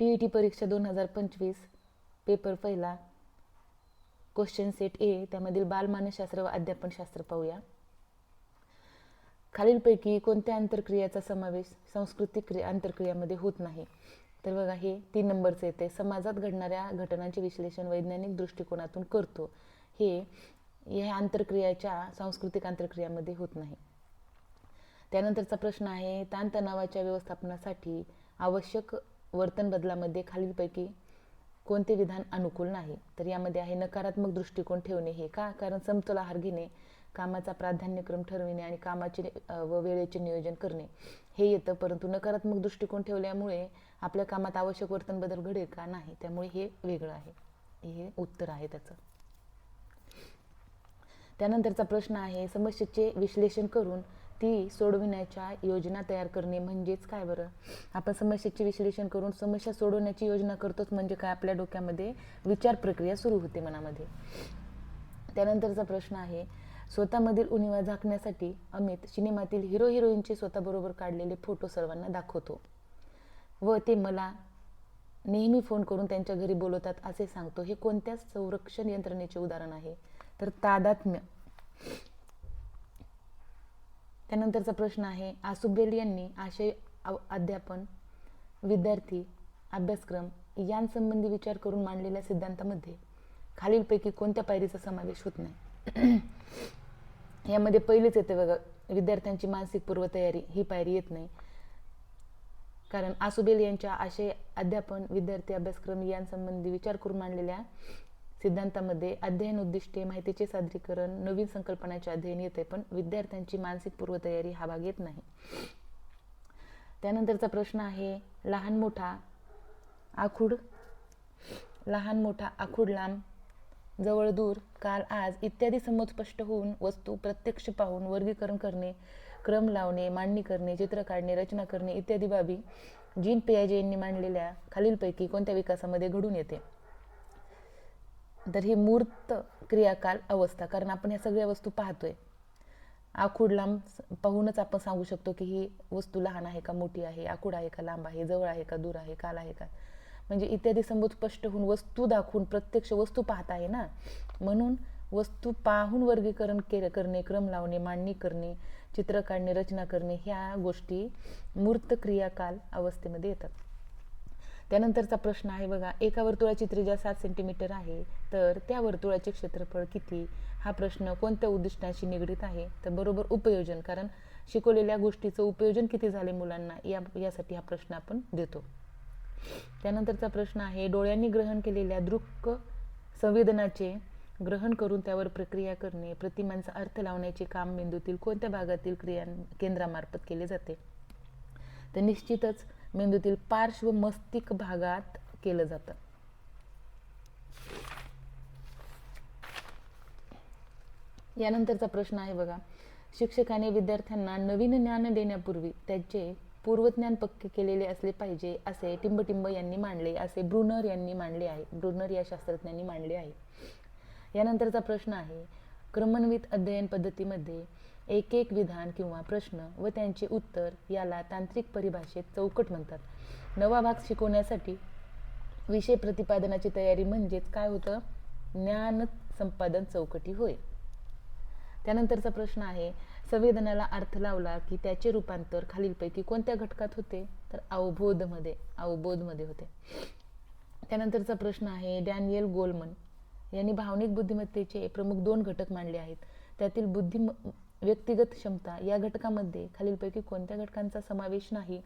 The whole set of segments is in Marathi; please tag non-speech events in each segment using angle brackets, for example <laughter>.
टी ई टी परीक्षा दोन हजार पंचवीस पेपर पहिला क्वेश्चन सेट ए त्यामधील बालमानसशास्त्र व अध्यापनशास्त्र पाहूया. खालीलपैकी कोणत्या आंतरक्रियाचा समावेश सांस्कृतिक क्रिया आंतरक्रियामध्ये होत नाही? तर बघा हे तीन नंबरचं येते समाजात घडणाऱ्या घटनांचे विश्लेषण वैज्ञानिक दृष्टिकोनातून करतो. हे या आंतरक्रियाच्या सांस्कृतिक आंतरक्रियामध्ये होत नाही. त्यानंतरचा प्रश्न आहे ताणतणावाच्या व्यवस्थापनासाठी आवश्यक वर्तन बदलामध्ये खालीलपैकी कोणते विधान अनुकूल नाही? तर यामध्ये आहे नकारात्मक दृष्टिकोन ठेवणे हे का? कारण समतोल आहार घेणे कामाचा प्राधान्यक्रम ठरविणे आणि कामाचे व वेळेचे नियोजन करणे हे येतं. परंतु नकारात्मक दृष्टिकोन ठेवल्यामुळे आपल्या कामात आवश्यक वर्तन बदल घडेल का? नाही. त्यामुळे हे वेगळं आहे. हे उत्तर आहे त्याचं. त्यानंतरचा प्रश्न आहे समस्येचे विश्लेषण करून ती सोडविण्याच्या योजना तयार करणे म्हणजेच काय बरं? आपण समस्येचे विश्लेषण करून समस्या सोडवण्याची योजना करतोच म्हणजे काय आपल्या डोक्यामध्ये विचार प्रक्रिया सुरू होते मनामध्ये. त्यानंतरचा प्रश्न आहे स्वतःमधील उणिवा झाकण्यासाठी अमित सिनेमातील हिरो हिरोईनचे स्वतःबरोबर काढलेले फोटो सर्वांना दाखवतो. व ते मला नेहमी फोन करून त्यांच्या घरी बोलवतात असे सांगतो. हे कोणत्या संरक्षण यंत्रणेचे उदाहरण आहे. तर तादात्म्य. त्यानंतरचा प्रश्न आहे आसुबेल यांनी आशय अव- अध्यापन विद्यार्थी अभ्यासक्रम यांसंबंधी विचार करून मांडलेल्या सिद्धांतामध्ये खालीलपैकी कोणत्या पायरीचा समावेश होत नाही? <clears throat> यामध्ये पहिलेच येते बघा विद्यार्थ्यांची मानसिक पूर्वतयारी ही पायरी येत नाही. कारण आसुबेल यांच्या आशय अध्यापन विद्यार्थी अभ्यासक्रम यांसंबंधी विचार करून मांडलेल्या सिद्धांतामध्ये अध्ययन उद्दिष्टे माहितीचे सादरीकरण नवीन संकल्पनाचे अध्ययन येते पण विद्यार्थ्यांची मानसिक पूर्वतयारी हा भाग येत नाही. त्यानंतरचा प्रश्न आहे लहान मोठा आखूड लहान मोठा आखूड लांब जवळ दूर काल आज इत्यादी समज स्पष्ट होऊन वस्तू प्रत्यक्ष पाहून वर्गीकरण करणे क्रम लावणे मांडणी करणे चित्र काढणे रचना करणे इत्यादी बाबी जीन पियाजे यांनी मांडलेल्या खालीलपैकी कोणत्या विकासामध्ये घडून येते? तर ही मूर्त क्रियाकाल अवस्था कारण आपण ह्या सगळ्या वस्तू पाहतोय. आखूड लांब स- पाहूनच आपण सांगू शकतो की ही वस्तू लहान आहे का मोठी आहे आखूड आहे का लांब आहे जवळ आहे का दूर आहे काल आहे का? म्हणजे इत्यादी संबोध स्पष्ट होऊन वस्तू दाखवून प्रत्यक्ष वस्तू पाहत आहे ना? म्हणून वस्तू पाहून वर्गीकरण के करणे क्रम लावणे मांडणी करणे चित्र काढणे रचना करणे ह्या गोष्टी मूर्त क्रियाकाल अवस्थेमध्ये येतात. त्यानंतरचा प्रश्न आहे बघा एका वर्तुळाची त्रिज्या सात सेंटीमीटर आहे तर त्या वर्तुळाचे क्षेत्रफळ किती? हा प्रश्न कोणत्या उद्दिष्टांशी निगडीत आहे? तर बरोबर उपयोजन कारण शिकवलेल्या गोष्टीचं उपयोजन किती झाले मुलांना या यासाठी हा प्रश्न आपण देतो. त्यानंतरचा प्रश्न आहे डोळ्यांनी ग्रहण केलेल्या दृक् संवेदनाचे ग्रहण करून त्यावर प्रक्रिया करणे प्रतिमांचा अर्थ लावण्याचे काम मेंदूतील कोणत्या भागातील क्रियां केंद्रामार्फत केले जाते? तर निश्चितच मेंदूतील पार्श्व मस्तिष्क भागात केलं जातं. यानंतरचा प्रश्न आहे बघा. शिक्षकाने विद्यार्थ्यांना नवीन ज्ञान देण्यापूर्वी त्याचे पूर्वज्ञान पक्के केलेले असले पाहिजे असे टिंबटिंब यांनी मांडले असे ब्रुनर यांनी मांडले आहे. ब्रुनर या शास्त्रज्ञांनी मांडले आहे. यानंतरचा प्रश्न आहे क्रमन्वित अध्ययन पद्धतीमध्ये एक एक विधान किंवा प्रश्न व त्यांचे उत्तर याला तांत्रिक परिभाषेत चौकट म्हणतात. नवा भाग शिकवण्यासाठी विषय प्रतिपादनाची तयारी म्हणजेच काय होतं? ज्ञान संपादन चौकटी होय. त्यानंतरचा प्रश्न आहे संवेदनाला अर्थ लावला की त्याचे रूपांतर खालीलपैकी कोणत्या घटकात होते? तर अवबोधमध्ये अवबोधमध्ये होते. त्यानंतरचा प्रश्न आहे डॅनियल गोलमन यांनी भावनिक बुद्धिमत्तेचे प्रमुख दोन घटक मांडले आहेत. त्यातील बुद्धिम व्यक्तिगत क्षमता या घटकामध्ये खालीलपैकी कोणत्या घटकांचा समावेश नाही?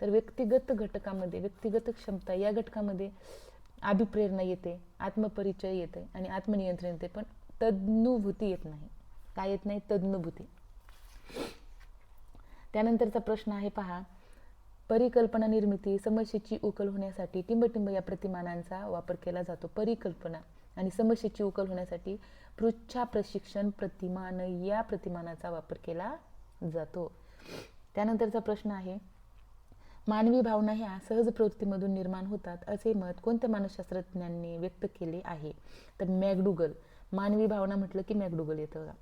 तर व्यक्तिगत घटकामध्ये व्यक्तिगत क्षमता या घटकामध्ये अभिप्रेरणा येते आत्मपरिचय येते आणि आत्मनियंत्रण येते पण तज्ञभूती येत नाही. काय येत नाही? तज्ञभूती त्यानंतरचा प्रश्न आहे पहा. परिकल्पना निर्मिती समस्येची उकल होण्यासाठी टिंबटिंब या प्रतिमानांचा वापर केला जातो. परिकल्पना. आणि समस्येची उकल होण्यासाठी पृच्छा प्रशिक्षण प्रतिमान या प्रतिमानाचा वापर केला जातो. त्यानंतरचा प्रश्न आहे मानवी भावना ह्या सहज प्रवृत्तीमधून निर्माण होतात असे मत कोणत्या मानसशास्त्रज्ञांनी व्यक्त केले आहे? तर मॅगडुगल मानवी भावना म्हटलं की मॅगडुगल येतं का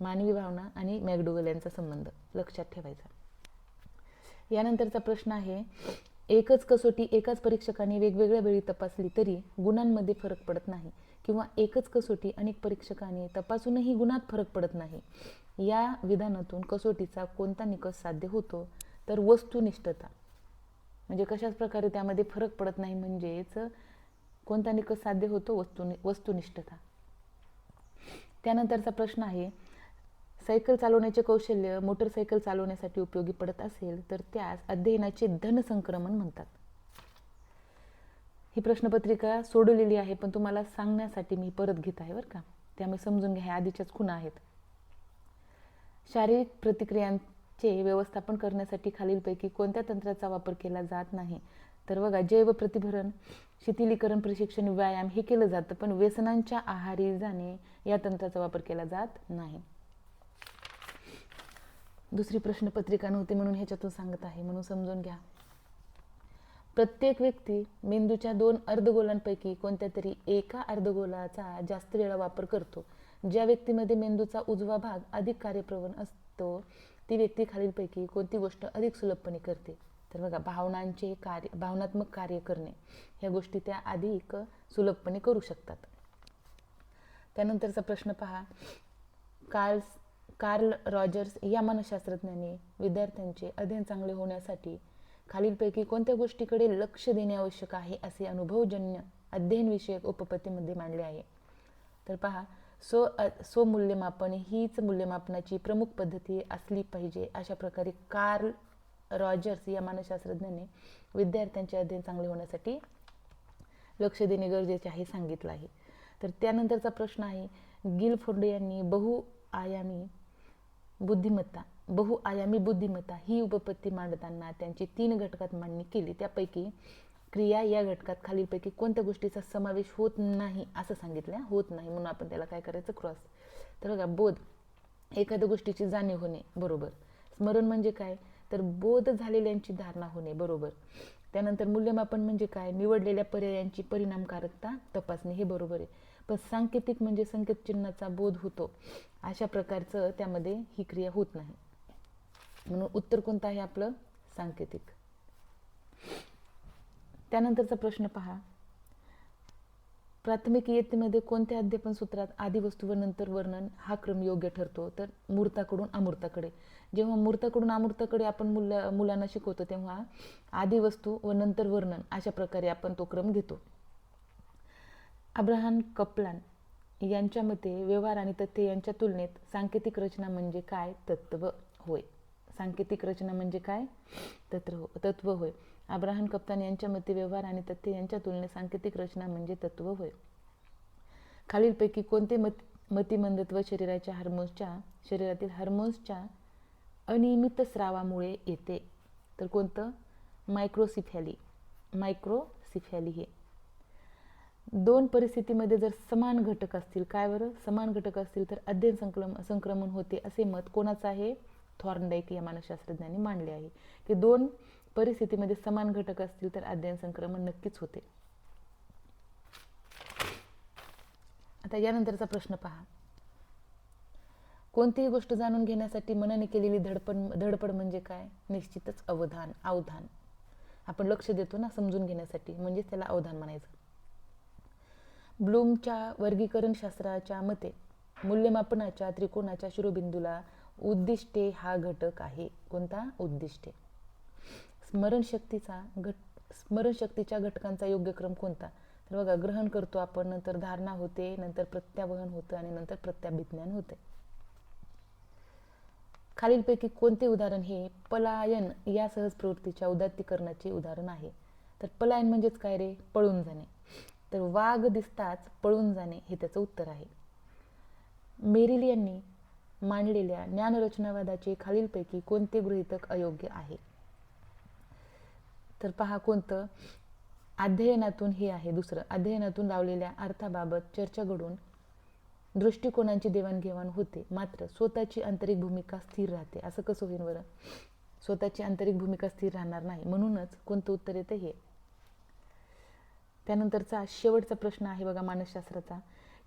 मानवी भावना आणि मॅगडुगल यांचा संबंध लक्षात ठेवायचा. यानंतरचा प्रश्न आहे एकच कसोटी एकाच परीक्षकाने वेगवेगळ्या वेळी तपासली तरी गुणांमध्ये फरक पडत नाही. किंवा एकच कसोटी अनेक परीक्षकांनी तपासूनही गुणात फरक पडत नाही. या विधानातून कसोटीचा कोणता निकष साध्य होतो? तर वस्तुनिष्ठता. म्हणजे कशाच प्रकारे त्यामध्ये फरक पडत नाही म्हणजेच कोणता निकष साध्य होतो? वस्तु वस्तुनिष्ठता. त्यानंतरचा प्रश्न आहे सायकल चालवण्याचे कौशल्य मोटरसायकल चालवण्यासाठी उपयोगी पडत असेल तर त्यास अध्ययनाचे धनसंक्रमण म्हणतात. ही प्रश्नपत्रिका सोडवलेली आहे पण तुम्हाला सांगण्यासाठी मी परत घेत आहे बरं का. त्यामुळे समजून घ्या आधीच्याच खुणा आहेत. शारीरिक प्रतिक्रियांचे व्यवस्थापन करण्यासाठी खालीलपैकी कोणत्या तंत्राचा वापर केला जात नाही? तर बघा जैव प्रतिभरण शिथिलीकरण प्रशिक्षण व्यायाम हे केलं जातं पण व्यसनांच्या आहारी जाणे या तंत्राचा वापर केला जात नाही. दुसरी प्रश्नपत्रिका नव्हती म्हणून ह्याच्यातून सांगत आहे म्हणून समजून घ्या. प्रत्येक व्यक्ती मेंदूच्या दोन अर्धगोलांपैकी कोणत्या तरी एका अर्धगोलाचा जास्त वेळा वापर करतो. ज्या व्यक्तीमध्ये मेंदूचा उजवा भाग अधिक कार्यप्रवण असतो ती व्यक्ती खालीलपैकी कोणती गोष्ट अधिक सुलभपणे करते? तर बघा भावनांचे कार्य भावनात्मक कार्य करणे. ह्या गोष्टी त्या अधिक सुलभपणे करू शकतात. त्यानंतरचा प्रश्न पहा. कार्ल कार्ल रॉजर्स या मानसशास्त्रज्ञाने विद्यार्थ्यांचे अध्ययन चांगले होण्यासाठी खालीलपैकी कोणत्या गोष्टीकडे लक्ष देणे आवश्यक आहे असे अनुभवजन्य अध्ययनविषयक उपपत्तीमध्ये मांडले आहे? तर पहा सो स्वमूल्यमापन हीच मूल्यमापनाची प्रमुख पद्धती असली पाहिजे अशा प्रकारे कार्ल रॉजर्स या मानसशास्त्रज्ञाने विद्यार्थ्यांचे अध्ययन चांगले होण्यासाठी लक्ष देणे गरजेचे आहे सांगितलं आहे. तर त्यानंतरचा प्रश्न आहे गिलफोर्ड यांनी बहुआयामी बुद्धिमत्ता बहुआयामी बुद्धिमत्ता ही उपपत्ती मांडताना त्यांची तीन घटकात मांडणी केली. त्यापैकी क्रिया या घटकात खालीलपैकी कोणत्या गोष्टीचा समावेश होत नाही असं सांगितलं. होत नाही म्हणून आपण त्याला काय करायचं? क्रॉस. तर बघा बोध. एखाद्या गोष्टीची जाणीव होणे बरोबर. स्मरण म्हणजे काय? तर बोध झालेल्यांची धारणा होणे बरोबर. त्यानंतर मूल्यमापन म्हणजे काय? निवडलेल्या पर्यायांची परिणामकारकता तपासणे हे बरोबर आहे. पण सांकेतिक म्हणजे संकेत चिन्हाचा बोध होतो. अशा प्रकारचं त्यामध्ये ही क्रिया होत नाही. म्हणून उत्तर कोणतं आहे आपलं? सांकेतिक. त्यानंतरचा प्रश्न पहा. प्राथमिक इयत्तेमध्ये कोणत्या अध्यापन सूत्रात आधी वस्तू व नंतर वर्णन हा क्रम योग्य ठरतो? तर मूर्ताकडून अमूर्ताकडे. जेव्हा मूर्ताकडून अमूर्ताकडे आपण मुला मुलांना शिकवतो तेव्हा आधी वस्तू व नंतर वर्णन अशा प्रकारे आपण तो क्रम घेतो. अब्राहम कपलान यांच्या मते व्यवहार आणि तथ्य यांच्या तुलनेत सांकेतिक रचना म्हणजे काय? तत्व होय. सांकेतिक रचना म्हणजे काय? तत्व हो- तत्व होय. अब्राहम कप्तान यांच्या मते व्यवहार आणि तथ्य यांच्या तुलनेत सांकेतिक रचना म्हणजे तत्व होय. खालीलपैकी कोणते मत मतिमंदत्व शरीराच्या हार्मोन्सच्या शरीरातील हार्मोन्सच्या अनियमित स्रावामुळे येते? तर कोणतं? मायक्रोसिफॅली मायक्रोसिफॅली हे. दोन परिस्थितीमध्ये जर समान घटक असतील काय बरं? समान घटक असतील तर अध्ययन संक्रम संक्रमण होते असे मत कोणाचं आहे थॉर्नडाईक या मानसशास्त्रज्ञांनी मांडले आहे. की दोन परिस्थितीमध्ये समान घटक असतील तर अध्ययन संक्रमण नक्कीच होते. आता यानंतरचा प्रश्न पहा. कोणतीही गोष्ट जाणून घेण्यासाठी मनाने केलेली धडपड धडपड म्हणजे काय? निश्चितच अवधान अवधान. आपण लक्ष देतो ना समजून घेण्यासाठी म्हणजेच त्याला अवधान म्हणायचं. ब्लूमच्या वर्गीकरण शास्त्राच्या मते मूल्यमापनाच्या त्रिकोणाच्या शिरोबिंदूला उद्दिष्टे हा घटक आहे. कोणता? उद्दिष्टे. स्मरणशक्तीचा घट स्मरणशक्तीच्या घटकांचा योग्य क्रम कोणता? तर बघा ग्रहण करतो आपण नंतर धारणा होते नंतर प्रत्यावहन होतं आणि नंतर प्रत्याभिज्ञान होते. खालीलपैकी कोणते उदाहरण हे पलायन या सहज प्रवृत्तीच्या उदात्तीकरणाचे उदाहरण आहे. तर पलायन म्हणजेच काय रे? पळून जाणे. तर वाघ दिसताच पळून जाणे हे त्याचं उत्तर आहे. मेरिल यांनी मांडलेल्या ज्ञानरचनावादाचे खालीलपैकी कोणते गृहितक अयोग्य आहे? तर पहा कोणतं? अध्ययनातून हे आहे दुसरं. अध्ययनातून लावलेल्या अर्थाबाबत चर्चा घडून दृष्टिकोनांची देवाणघेवाण होते. मात्र स्वतःची आंतरिक भूमिका स्थिर राहते. असं कसं होईल बरं? स्वतःची आंतरिक भूमिका स्थिर राहणार नाही. म्हणूनच कोणतं उत्तर येतं हे? त्यानंतरचा शेवटचा प्रश्न आहे बघा मानसशास्त्राचा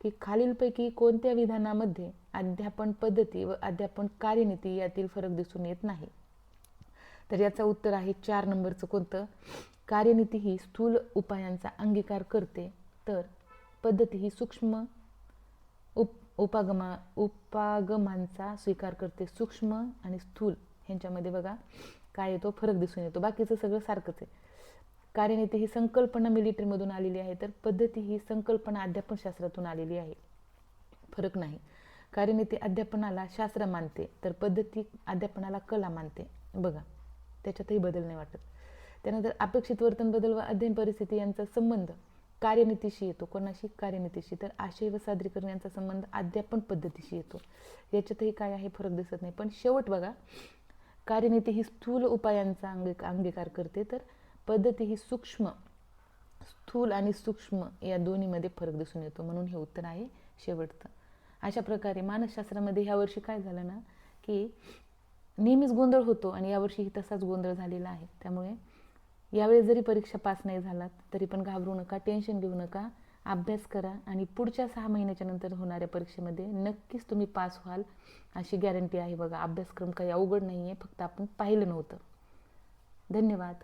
की खालीलपैकी कोणत्या विधानामध्ये अध्यापन पद्धती व अध्यापन कार्यनीती यातील फरक दिसून येत नाही? तर याचं उत्तर आहे चार नंबरचं कोणतं? कार्यनीती ही स्थूल उपायांचा अंगीकार करते. तर पद्धती ही सूक्ष्म उप उपागमा उपागमांचा स्वीकार करते. सूक्ष्म आणि स्थूल ह्यांच्यामध्ये बघा काय येतो? फरक दिसून येतो. बाकीचं सगळं सारखंच आहे. कार्यनीती ही संकल्पना मिलिटरीमधून आलेली आहे तर पद्धती ही संकल्पना अध्यापनशास्त्रातून आलेली आहे. फरक नाही. कार्यनीती अध्यापनाला शास्त्र मानते तर पद्धती अध्यापनाला कला मानते. बघा त्याच्यातही बदल नाही वाटत. त्यानंतर अपेक्षित वर्तन बदल व अध्ययन परिस्थिती यांचा संबंध कार्यनीतीशी येतो. कोणाशी? कार्यनीतीशी. तर आशय व सादरीकरण यांचा संबंध अध्यापन पद्धतीशी येतो. याच्यातही काय आहे? फरक दिसत नाही. पण शेवट बघा कार्यनीती ही स्थूल उपायांचा अंगी अंगीकार करते तर पद्धती ही सूक्ष्म स्थूल आणि सूक्ष्म या दोन्हीमध्ये फरक दिसून येतो. म्हणून हे उत्तर आहे शेवटचं. अशा प्रकारे मानसशास्त्रामध्ये ह्या वर्षी काय झालं ना की नेहमीच गोंधळ होतो आणि यावर्षीही तसाच गोंधळ झालेला आहे. त्यामुळे यावेळी जरी परीक्षा पास नाही झालात तरी पण घाबरू नका टेन्शन घेऊ नका. अभ्यास करा आणि पुढच्या सहा महिन्याच्या नंतर होणाऱ्या परीक्षेमध्ये नक्कीच तुम्ही पास व्हाल अशी गॅरंटी आहे. बघा अभ्यासक्रम काही अवघड नाही आहे फक्त आपण पाहिलं नव्हतं. धन्यवाद.